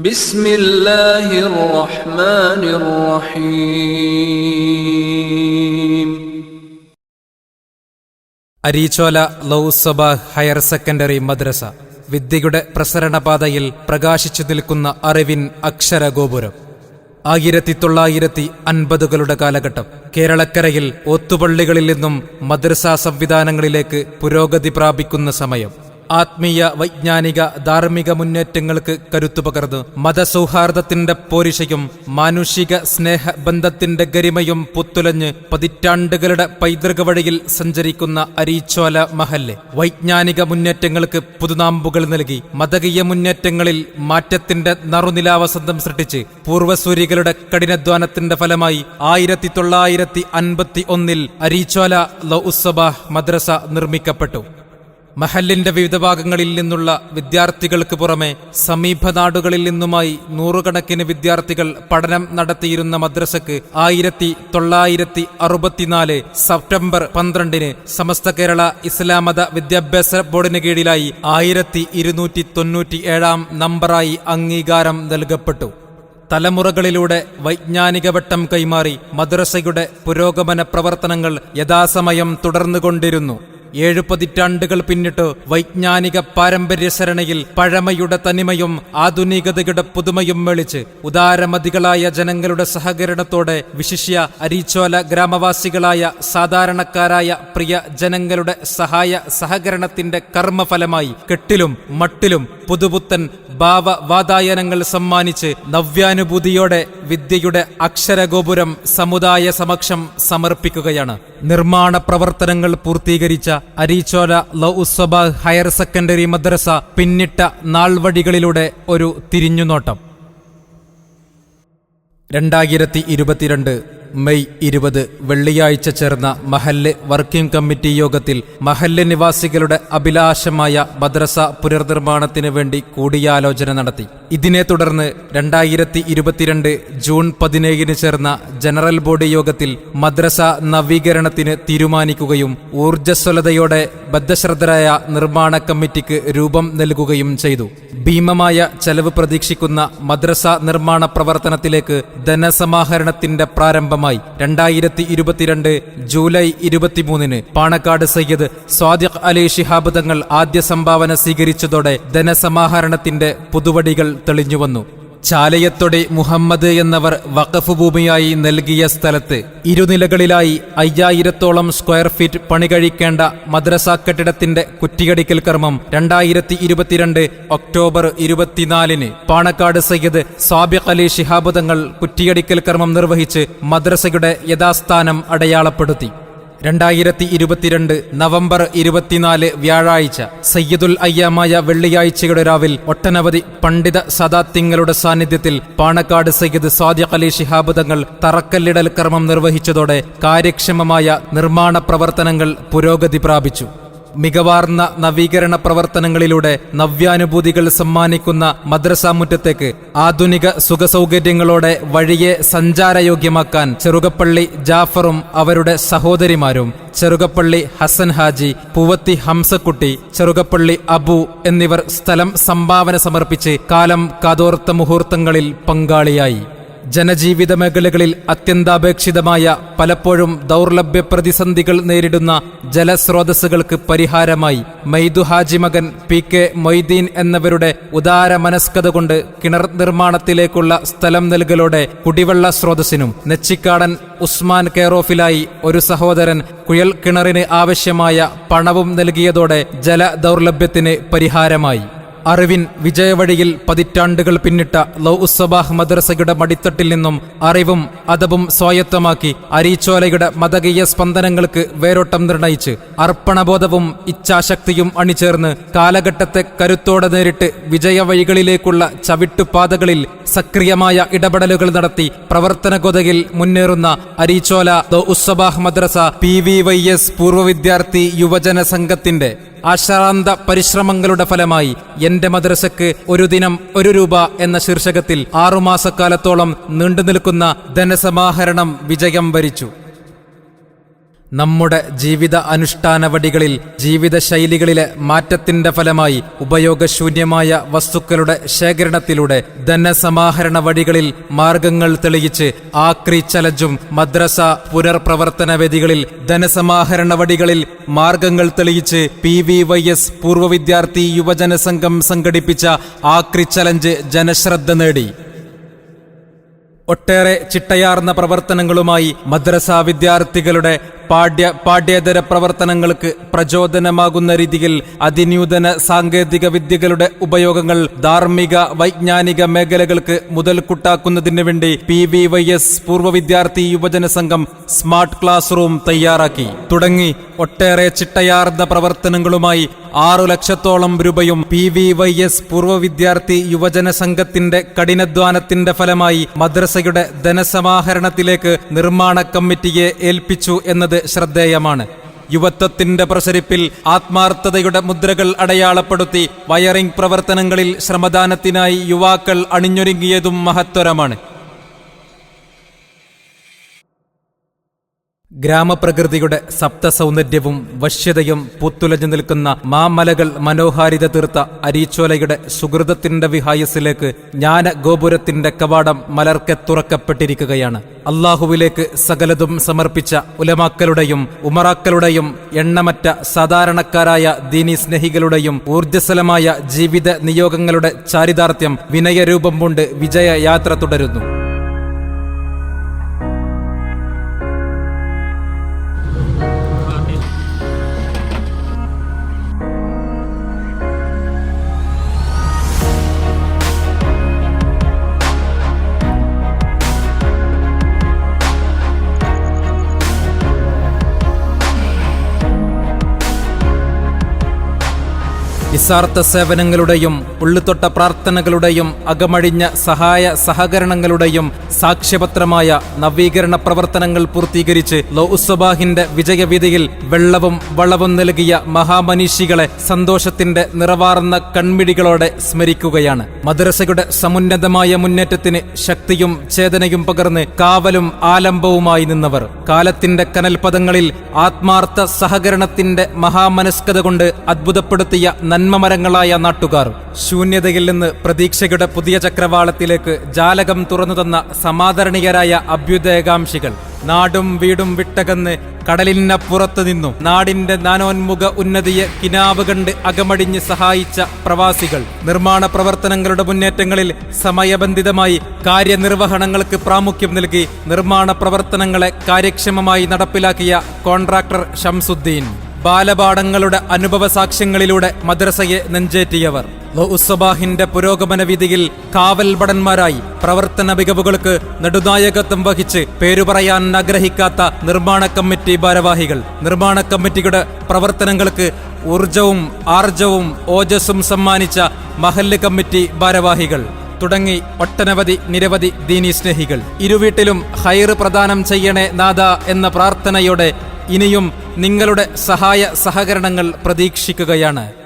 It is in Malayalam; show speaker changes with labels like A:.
A: بسم الله الرحمن الرحيم
B: അരീച്ചോല ലൗസബ ഹയർ സെക്കൻഡറി മദ്രസ വിദ്യയുടെ പ്രസരണപാതയിൽ പ്രകാശിച്ചു നിൽക്കുന്ന അറിവിൻ അക്ഷരഗോപുരം ആയിരത്തി തൊള്ളായിരത്തി അൻപതുകളുടെ കാലഘട്ടം കേരളക്കരയിൽ ഒത്തുപള്ളികളിൽ നിന്നും മദ്രസാ സംവിധാനങ്ങളിലേക്ക് പുരോഗതി പ്രാപിക്കുന്ന സമയം ആത്മീയ വൈജ്ഞാനിക ധാർമ്മിക മുന്നേറ്റങ്ങൾക്ക് കരുത്തു പകർന്നു. മതസൗഹാർദ്ദത്തിന്റെ പോരിശയും മാനുഷിക സ്നേഹബന്ധത്തിന്റെ ഗരിമയും പുത്തുലഞ്ഞ് പതിറ്റാണ്ടുകളുടെ പൈതൃക വഴിയിൽ സഞ്ചരിക്കുന്ന അരീച്ചോല മഹല്ല് വൈജ്ഞാനിക മുന്നേറ്റങ്ങൾക്ക് പുതുനാമ്പുകൾ നൽകി. മതകീയ മുന്നേറ്റങ്ങളിൽ മാറ്റത്തിന്റെ നറുനിലാവസന്തം സൃഷ്ടിച്ച് പൂർവസൂരികളുടെ കഠിനാധ്വാനത്തിന്റെ ഫലമായി ആയിരത്തി തൊള്ളായിരത്തി അൻപത്തി ഒന്നിൽ അരീച്ചോല ലൗസബാഹ് മദ്രസ നിർമ്മിക്കപ്പെട്ടു. മഹല്ലിന്റെ വിവിധ ഭാഗങ്ങളിൽ നിന്നുള്ള വിദ്യാർത്ഥികൾക്ക് പുറമെ സമീപ നാടുകളിൽ നിന്നുമായി നൂറുകണക്കിന് വിദ്യാർത്ഥികൾ പഠനം നടത്തിയിരുന്ന മദ്രസക്ക് ആയിരത്തി തൊള്ളായിരത്തി അറുപത്തിനാല് സെപ്റ്റംബർ പന്ത്രണ്ടിന് സമസ്ത കേരള ഇസ്ലാമത വിദ്യാഭ്യാസ ബോർഡിന് കീഴിലായി ആയിരത്തി ഇരുന്നൂറ്റി തൊണ്ണൂറ്റി ഏഴാം നമ്പറായി അംഗീകാരം നൽകപ്പെട്ടു. തലമുറകളിലൂടെ വൈജ്ഞാനിക വട്ടം കൈമാറി മദ്രസയുടെ പുരോഗമന പ്രവർത്തനങ്ങൾ യഥാസമയം തുടർന്നുകൊണ്ടിരുന്നു. ഏഴു പതിറ്റാണ്ടുകൾ പിന്നിട്ട് വൈജ്ഞാനിക പാരമ്പര്യ ശരണയിൽ പഴമയുടെ തനിമയും ആധുനികതയുടെ പുതുമയും വെളിച്ച് ഉദാരമതികളായ ജനങ്ങളുടെ സഹകരണത്തോടെ വിശിഷ്യ അരീച്ചോല ഗ്രാമവാസികളായ സാധാരണക്കാരായ പ്രിയ ജനങ്ങളുടെ സഹായ സഹകരണത്തിന്റെ കർമ്മഫലമായി കെട്ടിലും മട്ടിലും പുതുപുത്തൻ ഭാവവാതായനങ്ങൾ സമ്മാനിച്ച് നവ്യാനുഭൂതിയോടെ വിദ്യയുടെ അക്ഷരഗോപുരം സമുദായ സമക്ഷം സമർപ്പിക്കുകയാണ്. നിർമ്മാണ പ്രവർത്തനങ്ങൾ പൂർത്തീകരിച്ച അരീച്ചോല ലൗസബ ഹയർ സെക്കൻഡറി മദ്രസ പിന്നിട്ട നാൾവഴികളിലൂടെ ഒരു തിരിഞ്ഞുനോട്ടം. രണ്ടായിരത്തി ഇരുപത്തിരണ്ട് മെയ് ഇരുപത് വെള്ളിയാഴ്ച ചേർന്ന മഹല്ല് വർക്കിംഗ് കമ്മിറ്റി യോഗത്തിൽ മഹല്ല് നിവാസികളുടെ അഭിലാഷമായ മദ്രസ പുനർനിർമ്മാണത്തിന് വേണ്ടി കൂടിയാലോചന നടത്തി. ഇതിനെ തുടർന്ന് രണ്ടായിരത്തി ഇരുപത്തിരണ്ട് ജൂൺ പതിനേഴിന് ചേർന്ന ജനറൽ ബോഡി യോഗത്തിൽ മദ്രസ നവീകരണത്തിന് തീരുമാനിക്കുകയും ഊർജസ്വലതയോടെ ബദ്ധശ്രദ്ധരായ നിർമ്മാണ കമ്മിറ്റിക്ക് രൂപം നൽകുകയും ചെയ്തു. ഭീമമായ ചെലവ് പ്രതീക്ഷിക്കുന്ന മദ്രസ നിർമ്മാണ പ്രവർത്തനത്തിലേക്ക് ധനസമാഹരണത്തിന്റെ പ്രാരംഭമായി രണ്ടായിരത്തി ഇരുപത്തിരണ്ട് ജൂലൈ ഇരുപത്തിമൂന്നിന് പാണക്കാട് സയ്യിദ് സ്വാദിഖ് അലി ഷിഹാബ് തങ്ങൾ ആദ്യ സംഭാവന സ്വീകരിച്ചതോടെ ധനസമാഹരണത്തിന്റെ പുതുവടികൾ തെളിഞ്ഞുവന്നു. ചാലയത്തൊടി മുഹമ്മദ് എന്നവർ വഖഫ് ഭൂമിയായി നൽകിയ സ്ഥലത്ത് ഇരുനിലകളിലായി അയ്യായിരത്തോളം സ്ക്വയർ ഫീറ്റ് പണി കഴിക്കേണ്ട മദ്രസ കെട്ടിടത്തിന്റെ കുറ്റിയടിക്കൽ കർമ്മം രണ്ടായിരത്തി ഇരുപത്തിരണ്ട് ഒക്ടോബർ ഇരുപത്തിനാലിന്. പാണക്കാട് സയ്യിദ് സാബിഖ് അലി ശിഹാബ് തങ്ങൾ കുറ്റിയടിക്കൽ കർമ്മം നിർവഹിച്ച് മദ്രസയുടെ യഥാസ്ഥാനം അടയാളപ്പെടുത്തി. രണ്ടായിരത്തി ഇരുപത്തിരണ്ട് നവംബർ ഇരുപത്തിനാല് വ്യാഴാഴ്ച സയ്യിദുൽ അയ്യാമായ വെള്ളിയാഴ്ചയുടെ രാവിൽ ഒട്ടനവധി പണ്ഡിത സദാത്യങ്ങളുടെ സാന്നിധ്യത്തിൽ പാണക്കാട് സയ്യിദ് സാദിഖ് അലി ശിഹാബ് തങ്ങൾ തറക്കല്ലിടൽ കർമ്മം നിർവഹിച്ചതോടെ കാര്യക്ഷമമായ നിർമ്മാണ പ്രവർത്തനങ്ങൾ പുരോഗതി പ്രാപിച്ചു. മികവാർന്ന നവീകരണ പ്രവർത്തനങ്ങളിലൂടെ നവ്യാനുഭൂതികൾ സമ്മാനിക്കുന്ന മദ്രസാമുറ്റത്തേക്ക് ആധുനിക സുഖസൗകര്യങ്ങളോടെ വഴിയെ സഞ്ചാരയോഗ്യമാക്കാൻ ചെറുകപ്പള്ളി ജാഫറും അവരുടെ സഹോദരിമാരും ചെറുകപ്പള്ളി ഹസൻ ഹാജി പൂവത്തി ഹംസക്കുട്ടി ചെറുകപ്പള്ളി അബു എന്നിവർ സ്ഥലം സംഭാവന സമർപ്പിച്ച് കാലം കാതോർത്ത മുഹൂർത്തങ്ങളിൽ പങ്കാളിയായി. ജനജീവിത മേഖലകളിൽ അത്യന്താപേക്ഷിതമായ പലപ്പോഴും ദൗർലഭ്യ പ്രതിസന്ധികൾ നേരിടുന്ന ജലസ്രോതസ്സുകൾക്ക് പരിഹാരമായി മൈദു ഹാജി മകൻ പി കെ മൊയ്തീൻ എന്നിവരുടെ ഉദാര മനസ്കത കൊണ്ട് കിണർ നിർമ്മാണത്തിലേക്കുള്ള സ്ഥലം നൽകലോടെ കുടിവെള്ള സ്രോതസ്സിനും നെച്ചിക്കാടൻ ഉസ്മാൻ കെയറോഫിലായി ഒരു സഹോദരൻ കുയൽ കിണറിന് ആവശ്യമായ പണവും നൽകിയതോടെ ജല ദൗർലഭ്യത്തിന് പരിഹാരമായി. അറിവിൻ വിജയവഴിയിൽ പതിറ്റാണ്ടുകൾ പിന്നിട്ട ലൗ ഉസ്സബാഹ് മദ്രസയുടെ മടിത്തട്ടിൽ നിന്നും അറിവും അതവും സ്വായത്തമാക്കി അരീച്ചോലയുടെ മതകീയ സ്പന്ദനങ്ങൾക്ക് വേരോട്ടം നിർണയിച്ച് അർപ്പണബോധവും ഇച്ഛാശക്തിയും അണിചേർന്ന് കാലഘട്ടത്തെ കരുത്തോടെ നേരിട്ട് വിജയവഴികളിലേക്കുള്ള ചവിട്ടുപാതകളിൽ സക്രിയമായ ഇടപെടലുകൾ നടത്തി പ്രവർത്തനകൊതയിൽ മുന്നേറുന്ന അരീച്ചോല ദോ ഉസ്സബാഹ് മദ്രസ പി വി വൈ എസ് പൂർവ വിദ്യാർത്ഥി യുവജന സംഘത്തിന്റെ അശ്രാന്ത പരിശ്രമങ്ങളുടെ ഫലമായി എന്റെ മദ്രസക്ക് ഒരു ദിനം ഒരു രൂപ എന്ന ശീർഷകത്തിൽ ആറുമാസക്കാലത്തോളം നീണ്ടുനിൽക്കുന്ന ധനസമാഹരണം വിജയം വരിച്ചു. നമ്മുടെ ജീവിത അനുഷ്ഠാനവടികളിൽ ജീവിതശൈലികളിലെ മാറ്റത്തിന്റെ ഫലമായി ഉപയോഗശൂന്യമായ വസ്തുക്കളുടെ ശേഖരണത്തിലൂടെ ധനസമാഹരണ വഴികളിൽ മാർഗങ്ങൾ തെളിയിച്ച് ആക്രി ചലഞ്ചും മദ്രസ പുനർപ്രവർത്തന വേദികളിൽ ധനസമാഹരണ വടികളിൽ മാർഗങ്ങൾ തെളിയിച്ച് പി വി വൈ എസ് പൂർവ വിദ്യാർത്ഥി യുവജന സംഘം സംഘടിപ്പിച്ച ആക്രി ചലഞ്ച് ജനശ്രദ്ധ നേടി. ഒട്ടേറെ ചിട്ടയാർന്ന പ്രവർത്തനങ്ങളുമായി മദ്രസ വിദ്യാർത്ഥികളുടെ പാഠ്യ പാഠ്യേതര പ്രവർത്തനങ്ങൾക്ക് പ്രചോദനമാകുന്ന രീതിയിൽ അതിനൂതന സാങ്കേതിക വിദ്യകളുടെ ഉപയോഗങ്ങൾ ധാർമ്മിക വൈജ്ഞാനിക മേഖലകൾക്ക് മുതൽക്കൂട്ടാക്കുന്നതിന് വേണ്ടി പി വി വൈ എസ് പൂർവ വിദ്യാർത്ഥി യുവജന സംഘം സ്മാർട്ട് ക്ലാസ് റൂം തയ്യാറാക്കി. തുടങ്ങി ഒട്ടേറെ ചിട്ടയാർന്ന പ്രവർത്തനങ്ങളുമായി ആറു ലക്ഷത്തോളം രൂപയും പി വി വൈ എസ് പൂർവ വിദ്യാർത്ഥി യുവജന സംഘത്തിന്റെ കഠിനാധ്വാനത്തിന്റെ ഫലമായി മദ്രസയുടെ ധനസമാഹരണത്തിലേക്ക് നിർമ്മാണ കമ്മിറ്റിയെ ഏൽപ്പിച്ചു എന്നത് ശ്രദ്ധേയമാണ്. യുവത്വത്തിന്റെ പ്രസരിപ്പിൽ ആത്മാർത്ഥതയുടെ മുദ്രകൾ അടയാളപ്പെടുത്തി വയറിംഗ് പ്രവർത്തനങ്ങളിൽ ശ്രമദാനത്തിനായി യുവാക്കൾ അണിഞ്ഞൊരുങ്ങിയതും മഹത്വരമാണ് ഗ്രാമപ്രകൃതിയുടെ സപ്തസൗന്ദര്യവും വശ്യതയും പുത്തുലഞ്ഞു നിൽക്കുന്ന മാമലകൾ മനോഹാരിത തീർത്ത അരീച്ചോലയുടെ സുഹൃതത്തിന്റെ വിഹായസിലേക്ക് ജ്ഞാന ഗോപുരത്തിന്റെ കവാടം മലർക്കെ തുറക്കപ്പെട്ടിരിക്കുകയാണ്. അള്ളാഹുവിലേക്ക് സകലതും സമർപ്പിച്ച ഉലമാക്കളുടെയും ഉമറാക്കളുടെയും എണ്ണമറ്റ സാധാരണക്കാരായ ദീനി സ്നേഹികളുടെയും ഊർജസ്വലമായ ജീവിത നിയോഗങ്ങളുടെ ചാരിതാർത്ഥ്യം വിനയരൂപം കൊണ്ട് വിജയയാത്ര തുടരുന്നു. നിസ്സാർത്ഥ സേവനങ്ങളുടെയും ഉള്ളുതൊട്ട പ്രാർത്ഥനകളുടെയും അകമഴിഞ്ഞ സഹായ സഹകരണങ്ങളുടെയും സാക്ഷ്യപത്രമായ നവീകരണ പ്രവർത്തനങ്ങൾ പൂർത്തീകരിച്ച് ലൗസബാഹിന്റെ വിജയവീതിയിൽ വെള്ളവും വളവും നൽകിയ മഹാമനീഷികളെ സന്തോഷത്തിന്റെ നിറവാർന്ന കൺമിടികളോടെ സ്മരിക്കുകയാണ്. മദ്രസയുടെ സമുന്നതമായ മുന്നേറ്റത്തിന് ശക്തിയും ചേതനയും പകർന്ന് കാവലും ആലംബവുമായി നിന്നവർ. കാലത്തിന്റെ കനൽപദങ്ങളിൽ ആത്മാർത്ഥ സഹകരണത്തിന്റെ മഹാമനസ്കത കൊണ്ട് അത്ഭുതപ്പെടുത്തിയ നന്മമരങ്ങളായ നാട്ടുകാർ ശൂന്യതയിൽ നിന്ന് പ്രതീക്ഷയുടെ പുതിയ ചക്രവാളത്തിലേക്ക് ജാലകം തുറന്നു തന്ന സമാദരണീയരായ അഭ്യുദയകാംക്ഷികൾ നാടും വീടും വിട്ടകന്ന് കടലിനപ്പുറത്തു നിന്നും. നാടിന്റെ നാനോന്മുഖ ഉന്നതിയെ കിനാവ് കണ്ട് അകമടിഞ്ഞ് സഹായിച്ച പ്രവാസികൾ നിർമ്മാണ പ്രവർത്തനങ്ങളുടെ മുന്നേറ്റങ്ങളിൽ സമയബന്ധിതമായി കാര്യനിർവഹണങ്ങൾക്ക് പ്രാമുഖ്യം നൽകി നിർമ്മാണ പ്രവർത്തനങ്ങളെ കാര്യക്ഷമമായി നടപ്പിലാക്കിയ കോൺട്രാക്ടർ ഷംസുദ്ദീൻ. ബാലപാഠങ്ങളുടെ അനുഭവ സാക്ഷ്യങ്ങളിലൂടെ മദ്രസയെ നെഞ്ചേറ്റിയവർ. ഉസ്സബാഹിന്റെ പുരോഗമന വിധിയിൽ കാവൽ ഭടന്മാരായി പ്രവർത്തന മികവുകൾക്ക് നെടുനായകത്വം വഹിച്ച് പേരുപറയാൻ ആഗ്രഹിക്കാത്ത നിർമ്മാണ കമ്മിറ്റി ഭാരവാഹികൾ. നിർമ്മാണ കമ്മിറ്റിയുടെ പ്രവർത്തനങ്ങൾക്ക് ഊർജവും ആർജവും ഓജസ്സും സമ്മാനിച്ച മഹല്ല് കമ്മിറ്റി ഭാരവാഹികൾ. തുടങ്ങി ഒട്ടനവധി നിരവധി ദീനി സ്നേഹികൾ. ഇരുവീട്ടിലും ഹൈറ് പ്രദാനം ചെയ്യണേ നാദ എന്ന പ്രാർത്ഥനയോടെ ഇനിയും നിങ്ങളുടെ സഹായ സഹകരണങ്ങൾ പ്രതീക്ഷിക്കുകയാണ്.